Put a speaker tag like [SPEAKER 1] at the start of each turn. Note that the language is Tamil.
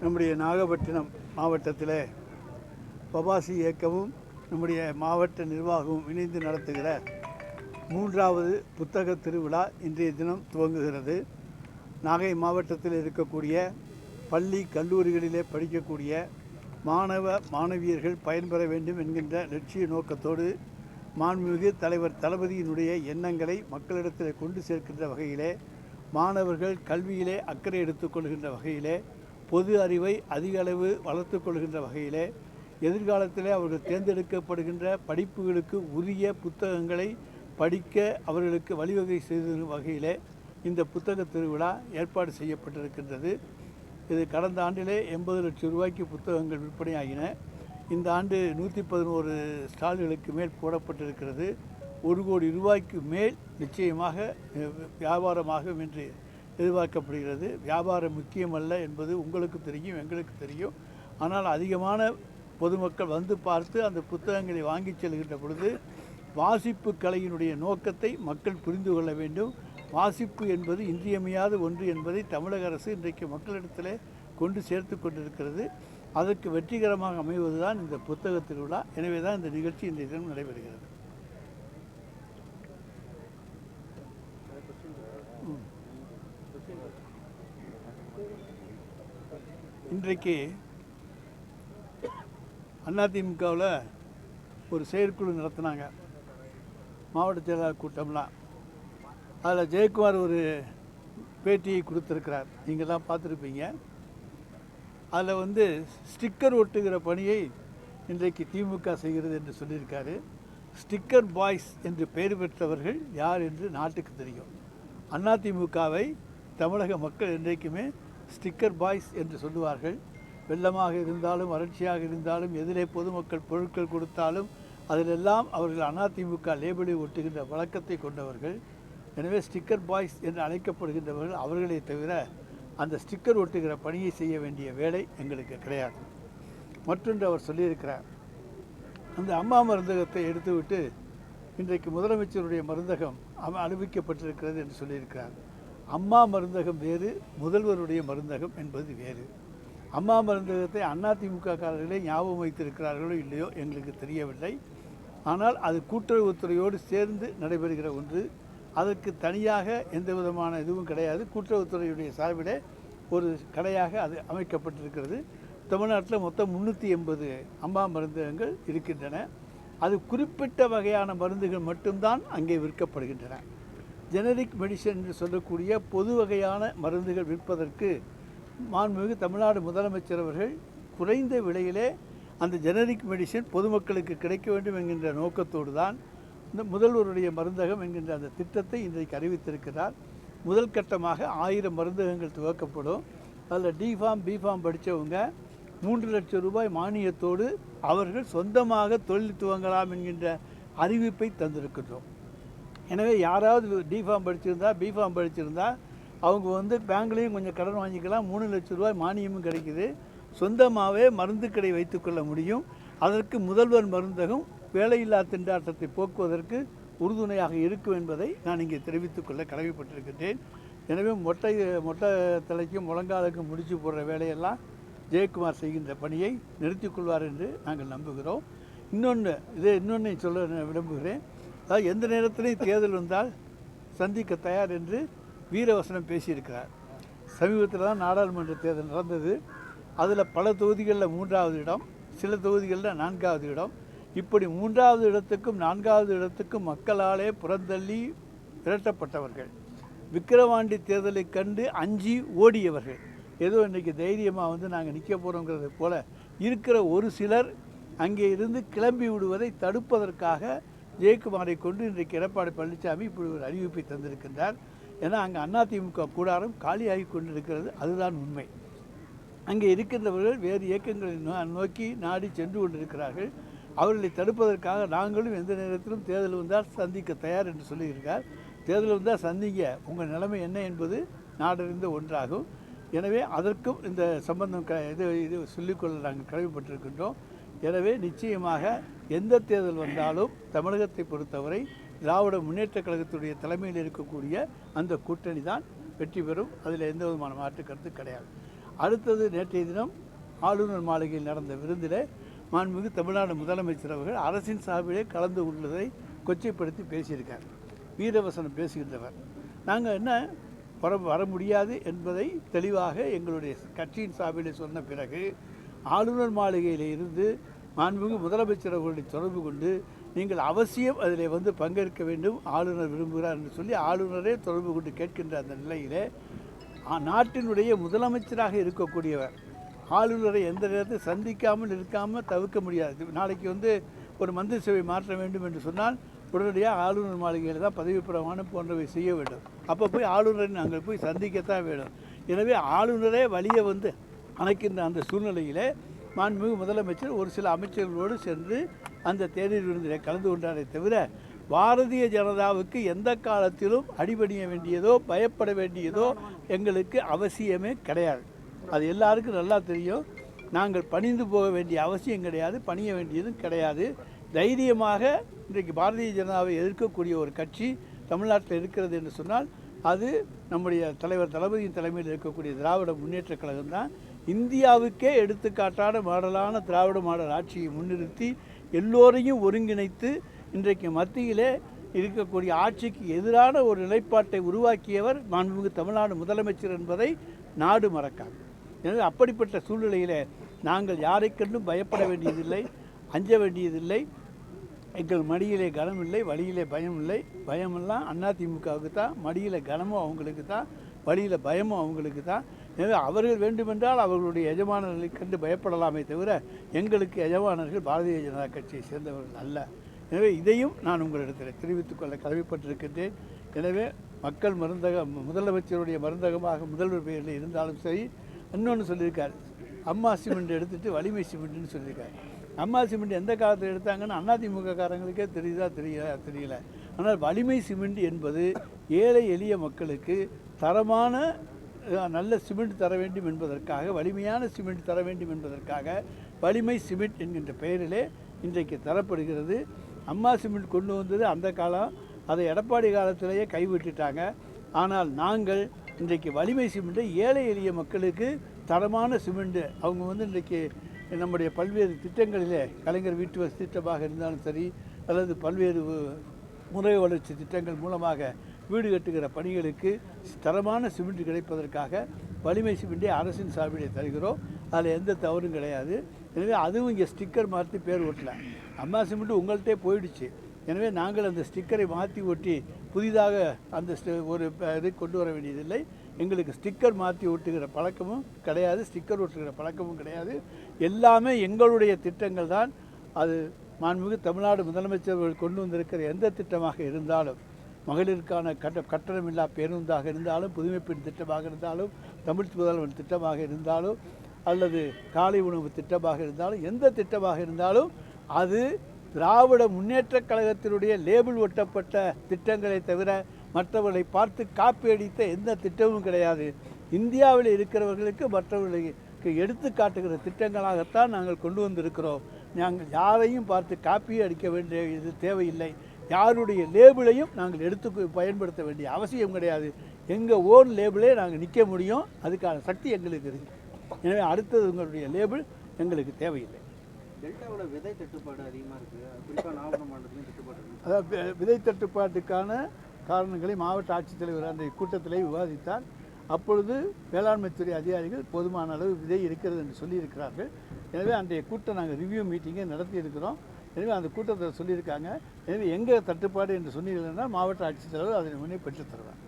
[SPEAKER 1] நம்முடைய நாகப்பட்டினம் மாவட்டத்தில் பபாசி இயக்கமும் நம்முடைய மாவட்ட நிர்வாகமும் இணைந்து நடத்துகிற மூன்றாவது புத்தக திருவிழா இன்றைய தினம் துவங்குகிறது. நாகை மாவட்டத்தில் இருக்கக்கூடிய பள்ளி கல்லூரிகளிலே படிக்கக்கூடிய மாணவ மாணவியர்கள் பயன்பெற வேண்டும் என்கின்ற லட்சிய நோக்கத்தோடு மாண்புமிகு தலைவர் தளபதியினுடைய எண்ணங்களை மக்களிடத்தில் கொண்டு சேர்க்கின்ற வகையிலே மாணவர்கள் கல்வியிலே அக்கறை எடுத்துக்கொள்கின்ற வகையிலே பொது அறிவை அதிக அளவு வளர்த்து கொள்கின்ற வகையிலே எதிர்காலத்திலே அவர்கள் தேர்ந்தெடுக்கப்படுகின்ற படிப்புகளுக்கு உரிய புத்தகங்களை படிக்க அவர்களுக்கு வழிவகை செய்த வகையிலே இந்த புத்தக திருவிழா ஏற்பாடு செய்யப்பட்டிருக்கின்றது. இது கடந்த ஆண்டிலே எண்பது லட்சம் ரூபாய்க்கு புத்தகங்கள் விற்பனையாகின. இந்த ஆண்டு நூற்றி பதினோரு ஸ்டால்களுக்கு மேல் போடப்பட்டிருக்கிறது. ஒரு கோடி ரூபாய்க்கு மேல் நிச்சயமாக வியாபாரமாகும் என்று எதிர்பார்க்கப்படுகிறது. வியாபாரம் முக்கியமல்ல என்பது உங்களுக்கு தெரியும் எங்களுக்கு தெரியும். ஆனால் அதிகமான பொதுமக்கள் வந்து பார்த்து அந்த புத்தகங்களை வாங்கி செல்கின்ற பொழுது வாசிப்பு கலையினுடைய நோக்கத்தை மக்கள் புரிந்து கொள்ள வேண்டும். வாசிப்பு என்பது இன்றியமையாத ஒன்று என்பதை தமிழக அரசு இன்றைக்கு மக்களிடத்தில் கொண்டு சேர்த்து கொண்டிருக்கிறது. அதற்கு வெற்றிகரமாக அமைவதுதான் இந்த புத்தக திருவிழா. எனவே தான் இந்த நிகழ்ச்சி இன்றைய தினம் நடைபெறுகிறது. இன்றைக்கு அதிமுகவில் ஒரு செயற்குழு நடத்தினாங்க. மாவட்ட செயலாளர் கூட்டம்லாம் அதில் ஜெயக்குமார் ஒரு பேட்டியை கொடுத்துருக்கிறார். நீங்கள்லாம் பார்த்துருப்பீங்க. அதில் வந்து ஸ்டிக்கர் ஒட்டுகிற பணியை இன்றைக்கு திமுக செய்கிறது என்று சொல்லியிருக்காரு. ஸ்டிக்கர் பாய்ஸ் என்று பெயர் பெற்றவர்கள் யார் என்று நாட்டுக்கு தெரியும். அதிமுகவை தமிழக மக்கள் என்றைக்குமே ஸ்டிக்கர் பாய்ஸ் என்று சொல்லுவார்கள். வெள்ளமாக இருந்தாலும் வறட்சியாக இருந்தாலும் எதிரே பொதுமக்கள் பொருட்கள் கொடுத்தாலும் அதிலெல்லாம் அவர்கள் அதிமுக லேபிளை ஒட்டுகின்ற வழக்கத்தை கொண்டவர்கள். எனவே ஸ்டிக்கர் பாய்ஸ் என்று அழைக்கப்படுகின்றவர்கள் அவர்களை தவிர அந்த ஸ்டிக்கர் ஒட்டுகிற பணியை செய்ய வேண்டிய வேலை எங்களுக்கு கிடையாது. மற்றொன்று அவர் சொல்லியிருக்கிறார். அந்த அம்மா மருந்தகத்தை எடுத்துவிட்டு இன்றைக்கு முதலமைச்சருடைய மருந்தகம் அம- என்று சொல்லியிருக்கிறார். அம்மா மருந்தகம் வேறு முதல்வருடைய மருந்தகம் என்பது வேறு. அம்மா மருந்தகத்தை அதிமுக காரர்களே ஞாபகம் வைத்திருக்கிறார்களோ இல்லையோ எங்களுக்கு தெரியவில்லை. ஆனால் அது கூட்டுறவுத்துறையோடு சேர்ந்து நடைபெறுகிற ஒன்று. அதற்கு தனியாக எந்த விதமான இதுவும் கிடையாது. கூட்டுறவுத்துறையுடைய சார்பிலே ஒரு கடையாக அது அமைக்கப்பட்டிருக்கிறது. தமிழ்நாட்டில் மொத்தம் முந்நூற்றி எண்பது அம்மா மருந்தகங்கள் இருக்கின்றன. அது குறிப்பிட்ட வகையான மருந்துகள் மட்டும்தான் அங்கே விற்கப்படுகின்றன. ஜெனரிக் மெடிசன் என்று சொல்லக்கூடிய பொது வகையான மருந்துகள் விற்பதற்கு மாண்புமிகு தமிழ்நாடு முதலமைச்சர் அவர்கள் குறைந்த விலையிலே அந்த ஜெனரிக் மெடிசன் பொதுமக்களுக்கு கிடைக்க வேண்டும் என்கின்ற நோக்கத்தோடு தான் இந்த முதல்வருடைய மருந்தகம் என்கின்ற அந்த திட்டத்தை இன்றைக்கு அறிவித்திருக்கிறார். முதல் கட்டமாக ஆயிரம் மருந்தகங்கள் துவக்கப்படும். அதில் டிஃபார்ம் பிஃபார்ம் படித்தவங்க மூன்று லட்சம் ரூபாய் மானியத்தோடு அவர்கள் சொந்தமாக தொழில் துவங்கலாம் என்கின்ற அறிவிப்பை தந்திருக்கின்றோம். எனவே யாராவது டிஃபார்ம் படிச்சிருந்தா பிஃபார்ம் படிச்சிருந்தா அவங்க வந்து பேங்க்லேயும் கொஞ்சம் கடன் வாங்கிக்கலாம். மூணு லட்ச ரூபாய் மானியமும் கிடைக்குது. சொந்தமாகவே மருந்து கடை வைத்துக்கொள்ள முடியும். அதற்கு முதல்வர் மருந்தகம் வேலையில்லா திண்டாட்டத்தை போக்குவதற்கு உறுதுணையாக இருக்கும் என்பதை நான் இங்கே தெரிவித்துக்கொள்ள கடமைப்பட்டிருக்கின்றேன். எனவே மொட்டை மொட்டை தலைக்கும் முழங்காலுக்கும் முடிச்சு போடுற வேலையெல்லாம் ஜெயக்குமார் செய்கின்ற பணியை நிறுத்திக்கொள்வார் என்று நாங்கள் நம்புகிறோம். இன்னொன்று இதே இன்னொன்று சொல்ல விரும்புகிறேன். அதாவது எந்த நேரத்திலையும் தேர்தல் வந்தால் சந்திக்க தயார் என்று வீரவசனம் பேசியிருக்கிறார். சமீபத்தில் தான் நாடாளுமன்ற தேர்தல் நடந்தது. அதில் பல தொகுதிகளில் மூன்றாவது இடம் சில தொகுதிகளில் நான்காவது இடம். இப்படி மூன்றாவது இடத்துக்கும் நான்காவது இடத்துக்கும் மக்களாலே புறந்தள்ளி விரட்டப்பட்டவர்கள் விக்கிரவாண்டி தேர்தலை கண்டு அஞ்சி ஓடியவர்கள். ஏதோ இன்றைக்கி தைரியமாக வந்து நாங்கள் நிற்க போகிறோங்கிறது போல இருக்கிற ஒரு சிலர் அங்கே இருந்து கிளம்பி விடுவதை தடுப்பதற்காக ஜெயக்குமாரை கொண்டு இன்றைக்கு எடப்பாடி பழனிசாமி இப்படி ஒரு அறிவிப்பை தந்திருக்கின்றார். ஏன்னா அங்கே அதிமுக கூடாரம் காலியாகி கொண்டிருக்கிறது. அதுதான் உண்மை. அங்கே இருக்கின்றவர்கள் வேறு இயக்கங்களை நோ- நோக்கி நாடி சென்று கொண்டிருக்கிறார்கள். அவர்களை தடுப்பதற்காக நாங்களும் எந்த நேரத்திலும் தேர்தல் வந்தால் சந்திக்க தயார் என்று சொல்லியிருக்கார். தேர்தல் வந்தால் சந்திங்க. உங்கள் நிலைமை என்ன என்பது நாடறிந்த ஒன்றாகும். எனவே அதற்கும் இந்த சம்பந்தம் க இது இது சொல்லிக்கொள்ள நாங்கள் கடமைப்பட்டிருக்கின்றோம். எனவே நிச்சயமாக எந்த தேர்தல் வந்தாலும் தமிழகத்தை பொறுத்தவரை திராவிட முன்னேற்றக் கழகத்துடைய தலைமையில் இருக்கக்கூடிய அந்த கூட்டணி தான் வெற்றி பெறும். அதில் எந்த விதமான மாற்று கருத்து கிடையாது. அடுத்தது நேற்றைய தினம் ஆளுநர் மாளிகையில் நடந்த விருந்தில் மாண்புமிகு தமிழ்நாடு முதலமைச்சர் அவர்கள் அரசின் சார்பிலே கலந்து கொள்வதை கொச்சைப்படுத்தி பேசியிருக்கார். வீரவசனம் பேசுகின்றவர். நாங்கள் என்ன வர வர முடியாது என்பதை தெளிவாக எங்களுடைய கட்சியின் சார்பிலே சொன்ன பிறகு ஆளுநர் மாளிகையில் இருந்து மாண்புமிகு முதலமைச்சர் அவர்களை தொடர்பு கொண்டு நீங்கள் அவசியம் அதில் வந்து பங்கேற்க வேண்டும் ஆளுநர் விரும்புகிறார் என்று சொல்லி ஆளுநரே தொடர்பு கொண்டு கேட்கின்ற அந்த நிலையிலே நாட்டினுடைய முதலமைச்சராக இருக்கக்கூடியவர் ஆளுநரை எந்த நேரத்தை சந்திக்காமல் இருக்காமல் தவிர்க்க முடியாது. நாளைக்கு வந்து ஒரு மந்திரி சபை மாற்ற வேண்டும் என்று சொன்னால் உடனடியாக ஆளுநர் மாளிகையில் தான் பதவி பிரமாணம் போன்றவை செய்ய வேண்டும். அப்போ போய் ஆளுநரை நாங்கள் போய் சந்திக்கத்தான் வேண்டும் எனவே ஆளுநரே வழியை வந்து அணைக்கின்ற அந்த சூழ்நிலையிலே மாண்புமிகு முதலமைச்சர் ஒரு சில அமைச்சர்களோடு சென்று அந்த தேநீர் விருந்தில் கலந்து கொண்டாரே தவிர பாரதிய ஜனதாவுக்கு எந்த காலத்திலும் அடிபணிய வேண்டியதோ பயப்பட வேண்டியதோ எங்களுக்கு அவசியமே கிடையாது. அது எல்லாருக்கும் நல்லா தெரியும். நாங்கள் பணிந்து போக வேண்டிய அவசியம் கிடையாது பணிய வேண்டியதும் கிடையாது. தைரியமாக இன்றைக்கு பாரதிய ஜனதாவை எதிர்க்கக்கூடிய ஒரு கட்சி தமிழ்நாட்டில் இருக்கிறது என்று சொன்னால் அது நம்முடைய தலைவர் தளபதியின் தலைமையில் இருக்கக்கூடிய திராவிட முன்னேற்றக் கழகம் தான் இந்தியாவுக்கே எடுத்துக்காட்டான மாடலான திராவிட மாடல் ஆட்சியை முன்னிறுத்தி எல்லோரையும் ஒருங்கிணைத்து இன்றைக்கு மத்தியிலே இருக்கக்கூடிய ஆட்சிக்கு எதிரான ஒரு நிலைப்பாட்டை உருவாக்கியவர் மாண்புமிகு தமிழ்நாடு முதலமைச்சர் என்பதை நாடு மறக்காது. எனவே அப்படிப்பட்ட சூழ்நிலையில் நாங்கள் யாரை கண்டும் பயப்பட வேண்டியதில்லை அஞ்ச வேண்டியதில்லை. எங்கள் மடியிலே கனம் இல்லை வழியிலே பயம் இல்லை பயமெல்லாம் அதிமுகவுக்கு தான் மடியில் கனமும் அவங்களுக்கு தான் வழியில் பயமும் அவங்களுக்கு தான். எனவே அவர்கள் வேண்டுமென்றால் அவர்களுடைய எஜமானர்களை கண்டு பயப்படலாமே தவிர எங்களுக்கு எஜமானர்கள் பாரதிய ஜனதா கட்சியை சேர்ந்தவர்கள் அல்ல. எனவே இதையும் நான் உங்களிடத்தில் தெரிவித்துக் கொள்ள கடமைப்பட்டிருக்கின்றேன். எனவே மக்கள் மருந்தகம் முதலமைச்சருடைய மருந்தகமாக முதல்வர் பெயரில் இருந்தாலும் சரி இன்னொன்று சொல்லியிருக்கார். அம்மா சிமெண்ட் எடுத்துட்டு வலிமை சிமெண்ட்னு சொல்லியிருக்காரு. அம்மா சிமெண்ட் எந்த காலத்தில் எடுத்தாங்கன்னு அதிமுக காரங்களுக்கே தெரியுதா தெரியல தெரியல. ஆனால் வலிமை சிமெண்ட் என்பது ஏழை எளிய மக்களுக்கு தரமான நல்ல சிமெண்ட் தர வேண்டும் என்பதற்காக வலிமையான சிமெண்ட் தர வேண்டும் என்பதற்காக வலிமை சிமெண்ட் என்கின்ற பெயரிலே இன்றைக்கு தரப்படுகிறது. அம்மா சிமெண்ட் கொண்டு வந்தது அந்த காலம். அதை எடப்பாடி காலத்திலேயே கைவிட்டுட்டாங்க. ஆனால் நாங்கள் இன்றைக்கு வலிமை சிமெண்ட்டை ஏழை எளிய மக்களுக்கு தரமான சிமெண்ட்டு அவங்க வந்து இன்றைக்கு நம்முடைய பல்வேறு திட்டங்களிலே கலைஞர் வீட்டு வசதி திட்டமாக இருந்தாலும் சரி அல்லது பல்வேறு முறை வளர்ச்சி திட்டங்கள் மூலமாக வீடு கட்டுகிற பணிகளுக்கு தரமான சிமெண்ட் கிடைப்பதற்காக வலிமை சிமெண்ட்டை அரசின் சார்பிலே தருகிறோம். அதில் எந்த தவறும் கிடையாது. எனவே அதுவும் இங்கே ஸ்டிக்கர் மாற்றி பேர் ஒட்டல அம்மா சிமெண்ட்டு உங்கள்கிட்டே போயிடுச்சு. எனவே நாங்கள் அந்த ஸ்டிக்கரை மாற்றி ஒட்டி புதிதாக அந்த ஸ்டி- ஒரு இது கொண்டு வர வேண்டியதில்லை. எங்களுக்கு ஸ்டிக்கர் மாற்றி ஒட்டுகிற பழக்கமும் கிடையாது. ஸ்டிக்கர் ஒட்டுகிற பழக்கமும் கிடையாது. எல்லாமே எங்களுடைய திட்டங்கள் தான். அது மாண்புமிகு தமிழ்நாடு முதலமைச்சர் கொண்டு வந்திருக்கிற எந்த திட்டமாக இருந்தாலும் மகளிருக்கான கட்ட கட்டணமில்லா பேருந்தாக இருந்தாலும் புதுமைப்பெண் திட்டமாக இருந்தாலும் தமிழ் முதல்வன் திட்டமாக இருந்தாலும் அல்லது காலை உணவு திட்டமாக இருந்தாலும் எந்த திட்டமாக இருந்தாலும் அது திராவிட முன்னேற்றக் கழகத்தினுடைய லேபிள் ஒட்டப்பட்ட திட்டங்களை தவிர மற்றவர்களை பார்த்து காப்பி அடித்த எந்த திட்டமும் கிடையாது. இந்தியாவில் இருக்கிறவர்களுக்கு மற்றவர்களுக்கு எடுத்து காட்டுகிற திட்டங்களாகத்தான் நாங்கள் கொண்டு வந்திருக்கிறோம். நாங்கள் யாரையும் பார்த்து காப்பியே அடிக்க வேண்டிய இது தேவையில்லை. யாருடைய லேபிளையும் நாங்கள் எடுத்து பயன்படுத்த வேண்டிய அவசியம் கிடையாது. எங்கள் ஓன் லேபிளே நாங்கள் நிற்க முடியும். அதுக்கான சக்தி எங்களுக்கு இருக்குது எனவே அடுத்தது உங்களுடைய லேபிள் எங்களுக்கு தேவையில்லை.
[SPEAKER 2] டெல்டாவோட விதை தட்டுப்பாடு அதிகமாக இருக்குது
[SPEAKER 1] அதாவது விதை தட்டுப்பாட்டுக்கான காரணங்களை மாவட்ட ஆட்சித்தலைவர் அந்த கூட்டத்திலே விவாதித்தார். அப்பொழுது வேளாண்மைத்துறை அதிகாரிகள் போதுமான அளவு விதை இருக்கிறது என்று சொல்லியிருக்கிறார்கள். எனவே அன்றைய கூட்டம் நாங்கள் ரிவ்யூ மீட்டிங்கை நடத்தி இருக்கிறோம் எனவே அந்த கூட்டத்தில் சொல்லியிருக்காங்க. எனவே எங்கே தட்டுப்பாடு என்று சொன்னீங்கன்னா மாவட்ட ஆட்சித்தலைவர் அதனை முன்னே பெற்றுத்தருவாங்க